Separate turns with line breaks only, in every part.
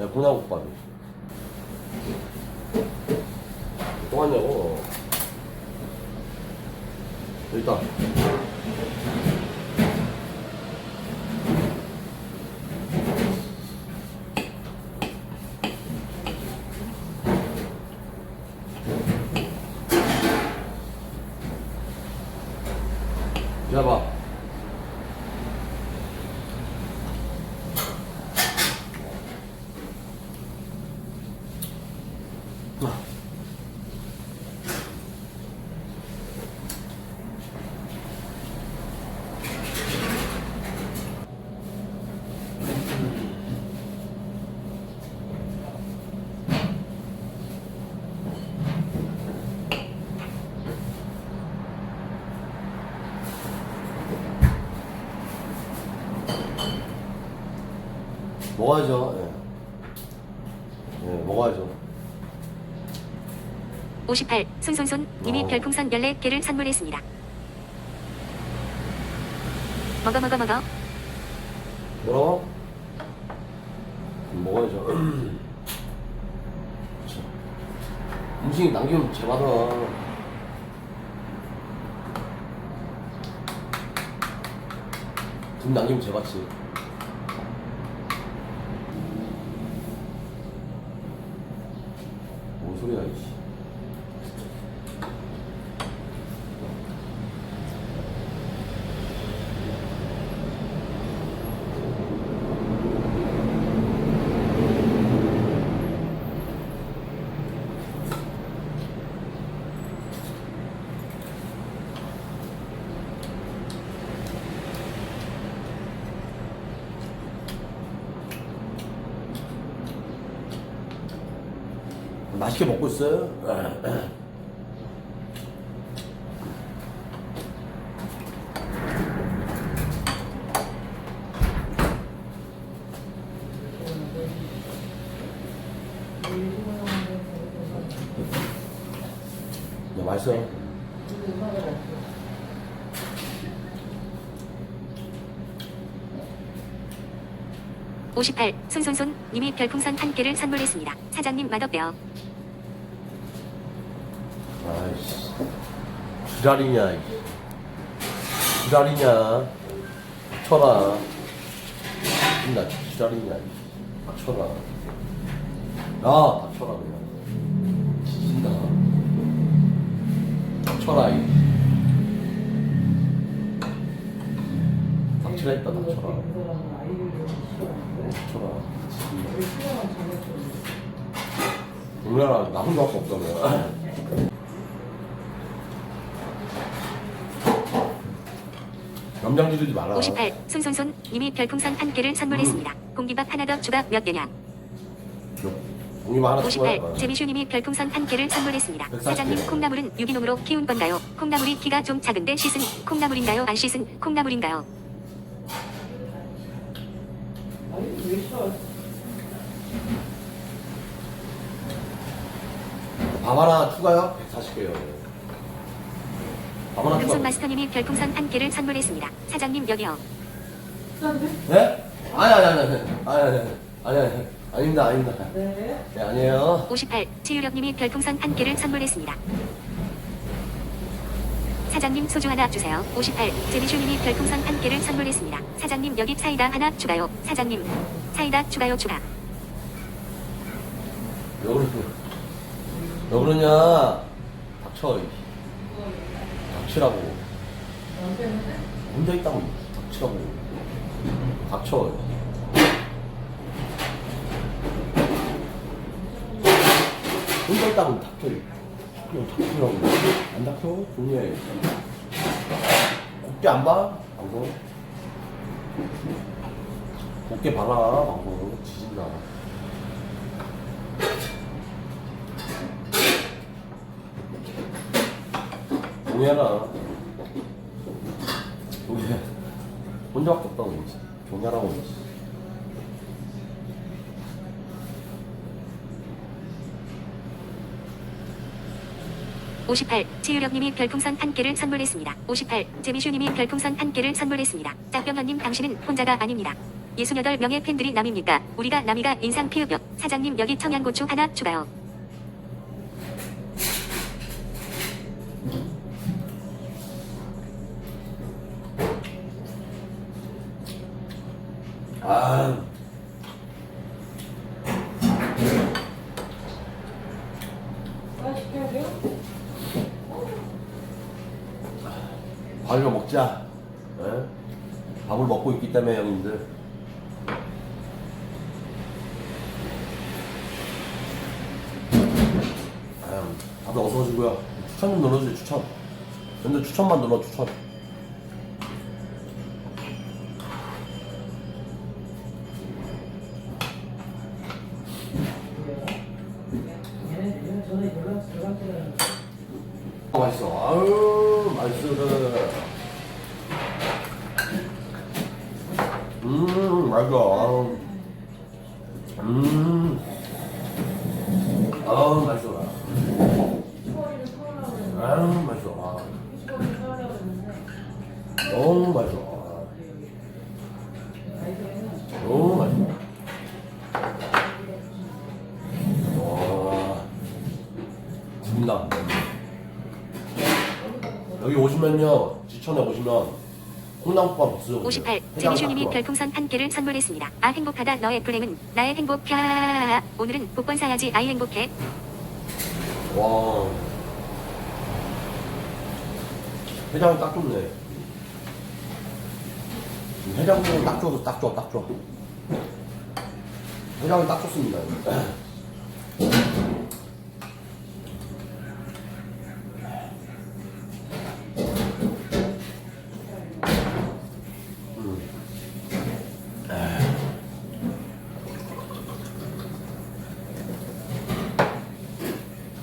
네, 군화국밥이. 또 왔냐고. 일단. 잡아. 먹어야죠. 예. 예, 먹어야죠.
58 손손손 님이
어.
별풍선 14개를 선물했습니다. 먹어 먹어 먹어
뭐라고? 먹어야죠. 음식 남기면 제받아. 돈 남기면 제받지. 소리야, 이씨. 맛있게 먹고 있어요. 야, 맛있어요.
오십팔 손손손 님이 별풍선 한 개를 선물했습니다. 사장님 맛없대요.
아이씨. 지랄이냐, 이. 지랄이냐. 쳐라. 나 지랄이냐, 이. 닥쳐라. 야, 닥쳐라, 그냥. 지진다. 닥쳐라, 이. 닥치라 했다, 닥쳐라. 닥쳐라. 우리나라 나 혼자밖에 없다며. 염장 지르지 마라.
58 손손손 님이 별풍선 한 개를 선물했습니다. 공기밥 하나 더 추가 몇 개냐?
하나
58
추가해.
제비슈 님이 별풍선 한 개를 선물했습니다.
140
사장님
개네.
콩나물은 유기농으로 키운 건가요? 콩나물이 키가 좀 작은데 씻은 콩나물인가요? 안 씻은 콩나물인가요?
밥 하나 추가요? 140개요. 금손
마스터님이 별풍선 한 개를 선물했습니다. 사장님 여기요.
네? 아니 아니 아니 아니 아니 아니 아니 아닙니다 아닙니다.
네.
네 아니에요.
58. 최유력님이 별풍선 한 개를 선물했습니다. 사장님 소주 하나 주세요. 58. 제비슈님이 별풍선 한 개를 선물했습니다. 사장님 여기 사이다 하나 추가요. 사장님 사이다 추가요 추가.
왜 그러냐? 왜 그러냐? 닥쳐. 닥치라고. 혼자 있다고 닥치라고. 닥쳐. 혼자 있다고 닥쳐. 그냥 닥치라고. 안 닥쳐? 조용히 해. 곱게 안 봐? 방송. 곱게 봐라, 방송. 지진다. 종해라. 종해. 혼자밖에 없다고 그러지. 종해라고 그러지.
오십팔 치유력님이 별풍선 한 개를 선물했습니다. 58 제비슈님이 별풍선 한 개를 선물했습니다. 짝병현님 당신은 혼자가 아닙니다. 68명의 팬들이 남입니까? 우리가 남이가 인상 피우며 사장님 여기 청양고추 하나 추가요.
아. 밥을 먹자. 예? 밥을 먹고 있기 때문에 형님들. 아유, 다들 어서 오시고요. 추천 좀 눌러주세요, 추천. 근데 추천만 눌러, 추천. 음. 아유. 음. 아우, 맛있어. 아유, 맛있어. 아. 너무 맛있어. 너무 맛있어. 와. 죽나. 여기 오시면요, 지천에 오시면 콩나물밥 없어요.
58.
해장
제미슈님이
딱
별풍선 한 개를 선물했습니다. 아 행복하다 너의 플랭은 나의 행복 펴 오늘은 복권 사야지 아이 행복해.
와. 해장이 딱 좋네. 해장국은 딱 좋아서 딱 좋아, 딱 좋아. 해장이 딱 좋습니다.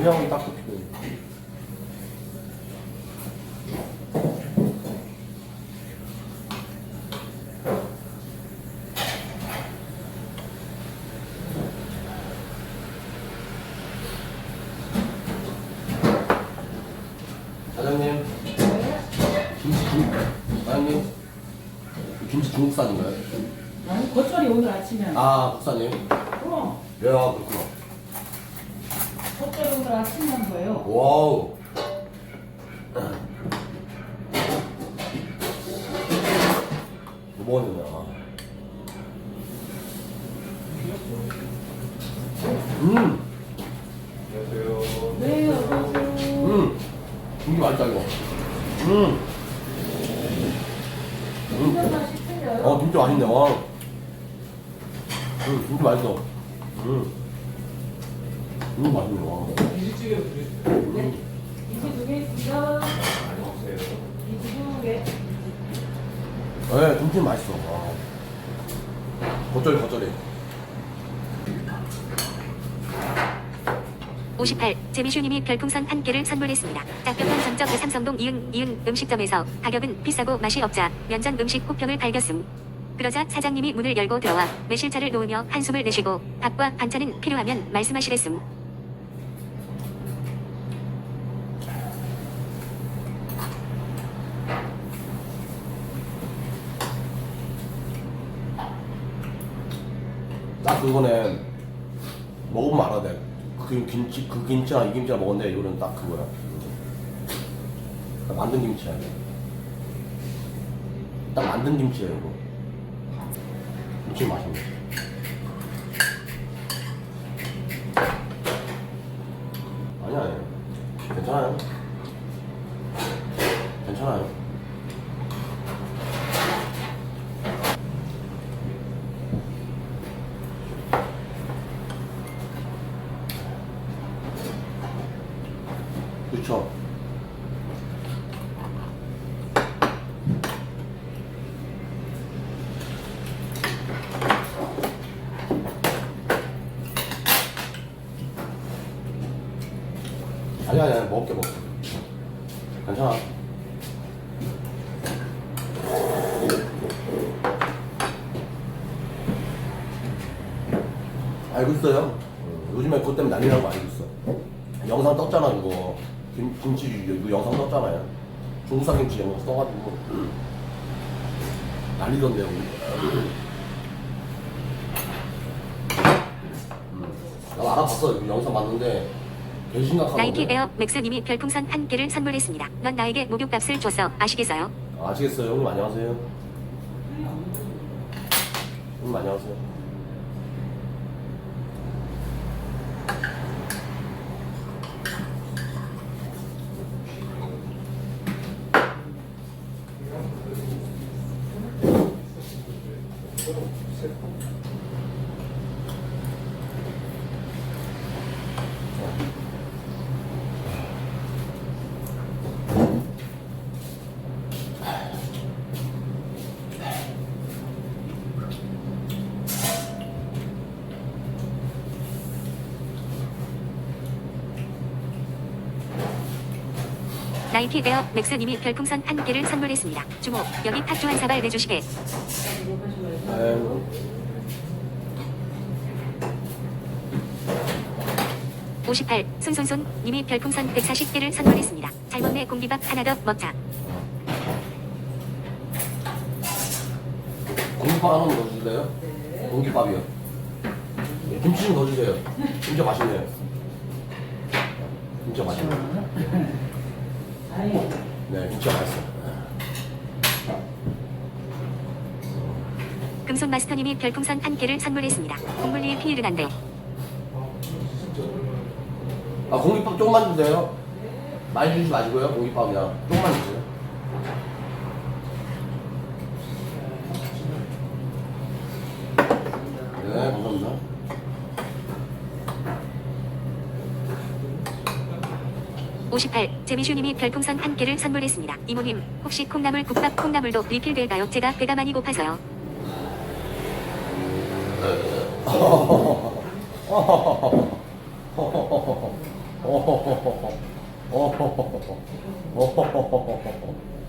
해장이 딱 좋네. 사장님, 김치 중, 사장님, 김치 중국산인가요?
아니 겉절이 오늘 아침에
아, 국산이에요?
그럼
야, 그렇구나.
아침에 한 거예요
와우. 뭐 먹었느냐. 음,
네 여보
음. 김치 맛있다, 이거. 음. 음. 어, 김치 맛있네, 와. 음, 김치 맛있어. 음. 음, 맛있네, 와. 음.
이제 두개 있어 이두개
네, 김치 맛있어. 와. 겉절이, 겉절이.
58. 제미슈님이 별풍선 한 개를 선물했습니다. 짝볕한 전적 삼성동 이응 이응 음식점에서 가격은 비싸고 맛이 없자 면전 음식 호평을 발겼음. 그러자 사장님이 문을 열고 들어와 매실차를 놓으며 한숨을 내쉬고 밥과 반찬은 필요하면 말씀하시랬음.
딱 그거네. 먹으면 알아, 돼. 그 김치, 그 김치랑 이 김치랑 먹었는데, 이거는 딱 그거야. 딱 만든 김치야, 이거. 딱 만든 김치야, 이거. 김치 맛있네. 아니야, 아니야. 괜찮아요. 괜찮아요. 그쵸. 아니야, 먹을게, 먹을게. 괜찮아. 알고 있어요. 어, 요즘에 그것 때문에 거 알고 있어. 영상 떴잖아, 이거. 김, 김치, 이거 영상 떴잖아요. 중국산 김치 영상 떠가지고. 난리던데요. 우리. 음. 나 알아봤어. 그 영상 봤는데
나이키. 에어 맥스님이 별풍선 한 개를 선물했습니다. 넌 나에게 목욕값을 줬어. 아시겠어요?
아시겠어요? 형님 안녕하세요. 형님 안녕하세요.
나이키 에어 맥스님이 별풍선 한 개를 선물했습니다. 주모 여기 팥주 한 사발 내주시게.
아이고.
58 손손손 님이 별풍선 140개를 선물했습니다. 잘 먹네 공기밥 하나 더 먹자.
공깃밥 하나만 더 주실래요? 공깃밥이요. 네, 김치 좀 더 주세요. 진짜 맛있네요. 진짜 맛있네요. 네, 진짜 맛있어요.
금손 마스터님이 별풍선 한 개를 선물했습니다. 국물리 피르난데
아, 공깃밥 조금만 주세요. 많이 주지 마시고요. 공깃밥 그냥 조금만 주세요.
58 재미슈님이 별풍선 한 개를 선물했습니다. 이모님 혹시 콩나물 국밥 콩나물도 리필 될까요? 제가 배가 많이 고파서요.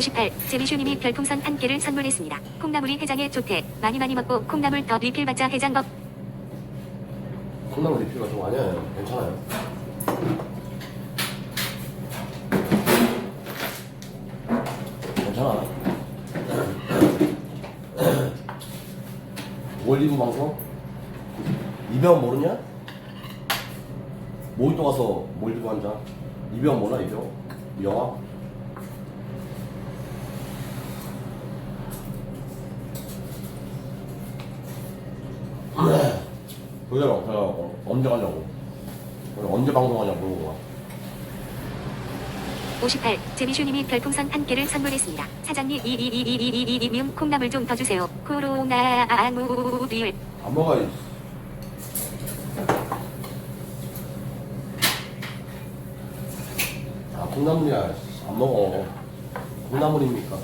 58
제비슈님이 별풍선 한 개를 선물했습니다. 콩나물이 해장에 좋대. 많이 많이 먹고 콩나물 더 리필받자 해장법.
콩나물 리필 같은 아니야? 괜찮아요. 괜찮아. 올리브 방송? 이병 모르냐? 모히또 가서 몰디브 한잔. 이병 몰라 이병? 영화? 제가 어, 언제 가냐고 언제 방송하냐고 물어보고 와.
오십팔 제미슈님이 별풍선 한 개를 선물했습니다. 사장님 이이이이이이이미음 콩나물 좀 더 주세요. 코로나무리을
안 먹어야지 아 콩나물이야 안 먹어 콩나물입니까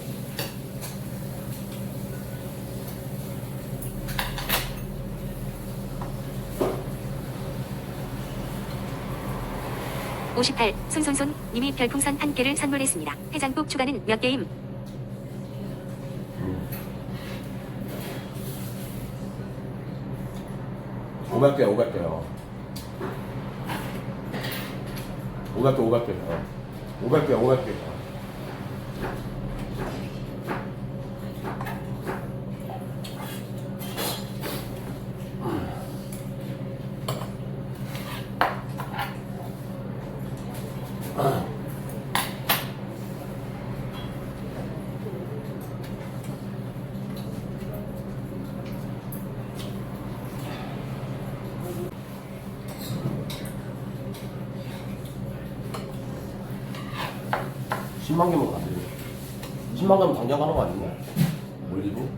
오십팔 손손손 님이 별풍선 한 개를 선물했습니다. 해장국 추가는 몇 개임?
음. 500개 500개요 500개 500개 어. 500개 500개 십 10만 개면 가지 10만 개면 당장 가는 거 아니냐? 올리브?